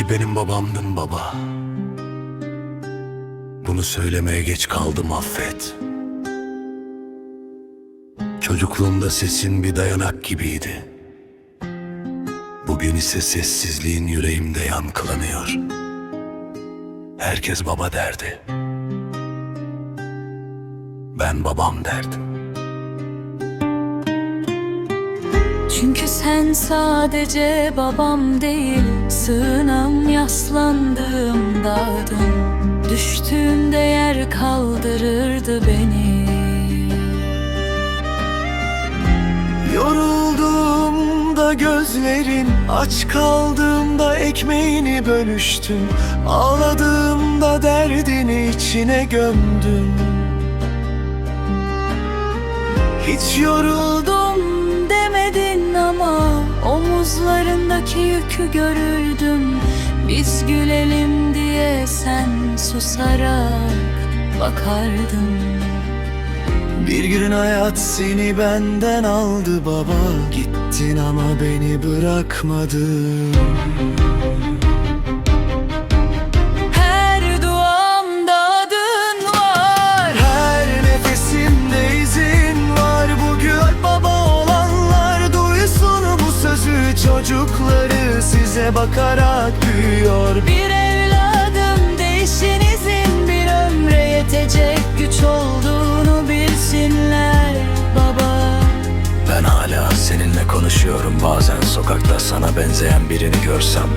ki benim babamdın baba. Bunu söylemeye geç kaldım affet. Çocukluğumda sesin bir dayanak gibiydi. Bugün ise sessizliğin yüreğimde yankılanıyor. Herkes baba derdi. Ben babam derdim. Çünkü sen sadece babam değil Sığınam yaslandığım dağdım Düştüğümde yer kaldırırdı beni. Yorulduğumda gözlerin Aç kaldığımda ekmeğini bölüştün. Ağladığımda derdini içine gömdün. Hiç yoruldum demedin ama Omuzlarındaki yükü görürdüm Biz gülelim diye sen susarak bakardın Bir gün hayat seni benden aldı baba. Gittin ama beni bırakmadın Çocukları size bakarak büyüyor. Bir evladım değişinizin bir ömre yetecek güç olduğunu bilsinler baba. Ben hala seninle konuşuyorum. Bazen sokakta sana benzeyen birini görsem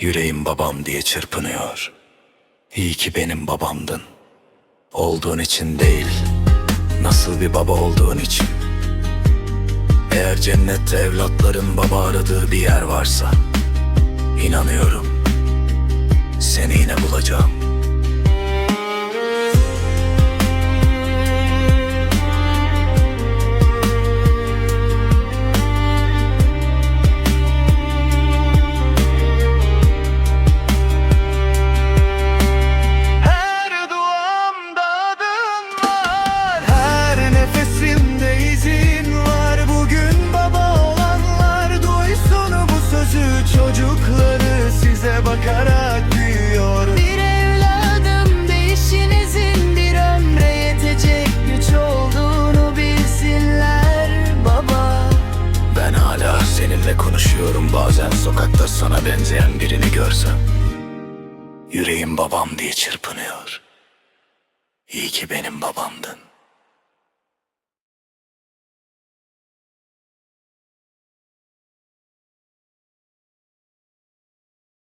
Yüreğim babam diye çırpınıyor. İyi ki benim babamdın. Olduğun için değil Nasıl bir baba olduğun için Eğer cennette evlatların baba aradığı bir yer varsa inanıyorum Seni yine bulacağım bazen sokakta sana benzeyen birini görsem Yüreğim babam diye çırpınıyor. İyi ki benim babamdın